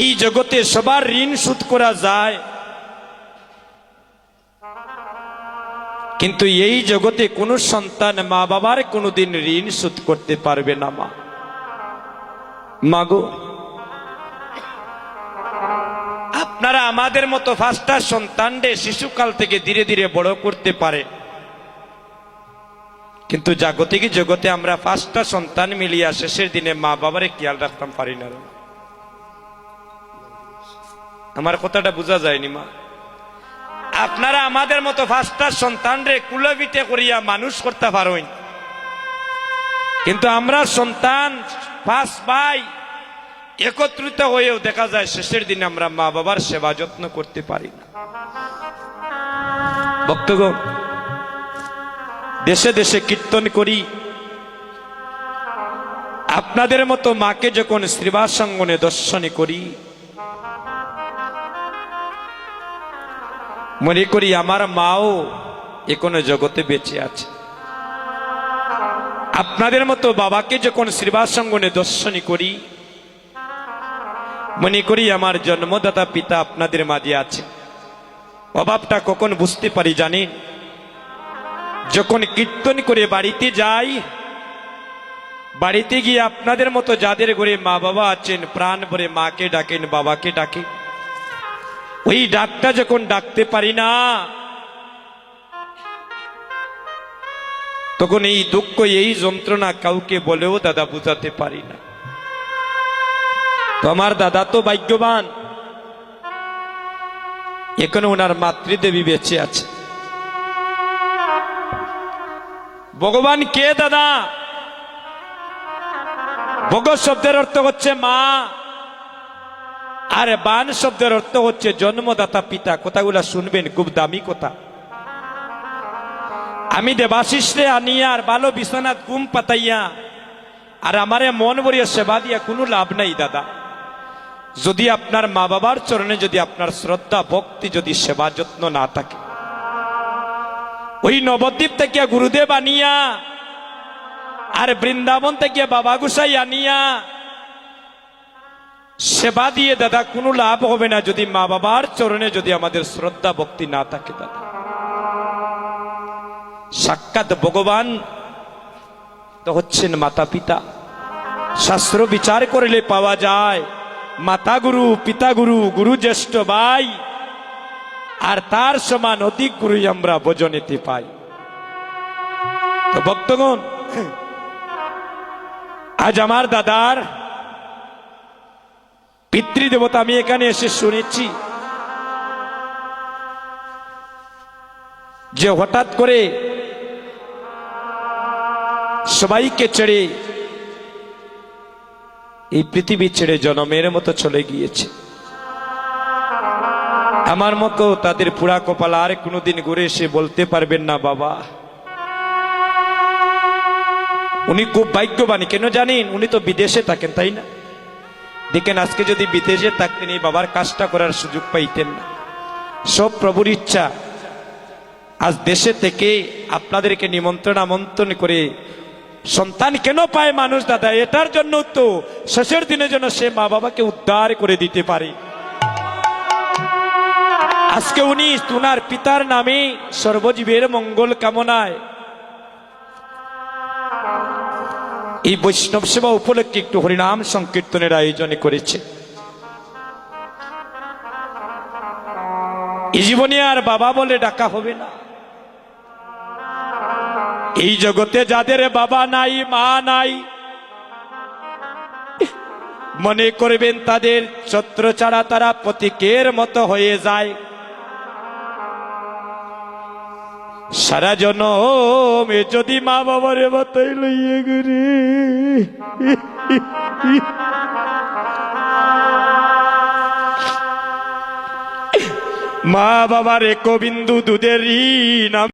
এই জগতে সবার ঋণ শোধ করা যায়। কিন্তু এই জগতে কোনো সন্তান মা বাবার কোনোদিন ঋণ শোধ করতে পারবে না, মা। মাগো, আপনারা আমাদের মতো ফাস্টার সন্তানরে শিশুকাল থেকে ধীরে ধীরে বড় করতে পারে। কিন্তু জাগতিক জগতে আমরা পাঁচটা সন্তান মিলিয়া শেষের দিনে মা বাবারে খেয়াল রাখতাম পারি না। আমার কথাটা বোঝা যায়নি, মা। আপনারা আমাদের মতো পাঁচটা সন্তানরে কুলবিটে করিয়া মানুষ করতে পারেন কিন্তু আমরা সন্তান পাঁচ ভাই একত্রিত হয়েও দেখা যায় শেষের দিনে আমরা মা বাবার সেবা যত্ন করতে পারি না। ভক্তগণ, দেশে দেশে কীর্তন করি। আপনাদের মতো মাকে যখন শ্রীবাসঙ্গনে দর্শনে করি মনে করি আমার মাও এখনও জগতে বেঁচে আছে। আপনাদের মতো বাবাকে যখন শ্রীবাসঙ্গনে দর্শনী করি, মনে করি আমার জন্মদাতা পিতা আপনাদের মাঝে আছে। অভাবটা কখন বুঝতে পারি জানেন? যখন কীর্তন করে বাড়িতে যাই, বাড়িতে গিয়ে আপনাদের মতো যাদের ঘরে মা বাবা আছেন, প্রাণ ভরে মাকে ডাকেন, বাবাকে ডাকেন। ওই ডাকটা যখন ডাকতে পারি না, তখন এই দুঃখ, এই যন্ত্রণা কাউকে বলেও দাদা বুঝাতে পারি না। তো আমার দাদা তো ভাগ্যবান। এখনও ওনার মাতৃদেবী বেঁচে আছে। ভগবান কে দাদা? ভগ শব্দের অর্থ হচ্ছে মা। আর বান শব্দের অর্থ হচ্ছে জন্মদাতা পিতা। কথাগুলা শুনবেন, খুব দামি কথা। আমি দেবাশিসরে আনিয়া আর ভালো বিশ্বনাথ কুম পাতাইয়া আর আমারে মন ভরিয়া সেবা দিয়া কোনো লাভ নাই, দাদা। যদি আপনার মা বাবার চরণে যদি আপনার শ্রদ্ধা, ভক্তি যদি সেবা যত্ন না থাকে। ওই নবদ্বীপ থেকে গুরুদেব আনিয়া আর বৃন্দাবন থেকে বাবা গুসাই আনিয়া সেবা দিয়ে দাদা, কোনো লাভ হবে না যদি মা বাবার চরণে যদি আমাদের শ্রদ্ধা ভক্তি না থাকে দাদা। সাক্ষাৎ ভগবান তো হচ্ছেন মাতা পিতা। শাস্ত্র বিচার করলে পাওয়া যায়, মাতা গুরু, পিতা গুরু গুরু জ্যেষ্ঠ ভাই, আর তার সমান অধিক গুরুই আমরা ভোজনেতে পাই। তো ভক্তগণ, আজ আমার দাদার পিতৃদেবতা আমি এখানে এসে শুনেছি যে হঠাৎ করে সবাইকে ছেড়ে এই পৃথিবী ছেড়ে জনমের মতো চলে গিয়েছে। আমার মতো তাদের পুরা কপাল আর কোনোদিন ঘুরে এসে বলতে পারবেন না, বাবা। উনি খুব ভাগ্যবানী, কেন জানেন? উনি তো বিদেশে থাকেন, তাই না? দেখেন, আজকে যদি বিদেশে থাকতেন, এই বাবার কাজটা করার সুযোগ পাইতেন না। সব প্রভুর ইচ্ছা। আজ দেশে থেকে আপনাদেরকে নিমন্ত্রণ, আমন্ত্রণ করে সন্তান কেন পায় মানুষ, দাদা? এটার জন্য তো শেষের দিনের জন্য সে মা বাবাকে উদ্ধার করে দিতে পারে। আজকে উনি তুনার পিতার নামে সর্বজীবের মঙ্গল কামনায় এই বৈষ্ণব সেবা উপলক্ষে একটু হরিনাম সংকীর্তনের আয়োজন করেছে। এই জীবনে আর বাবা বলে ডাকা হবে না। এই জগতে যাদের বাবা নাই, মা নাই, মনে করবেন তাদের ছত্র ছাড়া তারা প্রতীকের মতো হয়ে যায়। সারা জনমে যদি মা বাবার বাতাই লইয়ে গরি মা বাবার এক বিন্দু দুধের ঋণ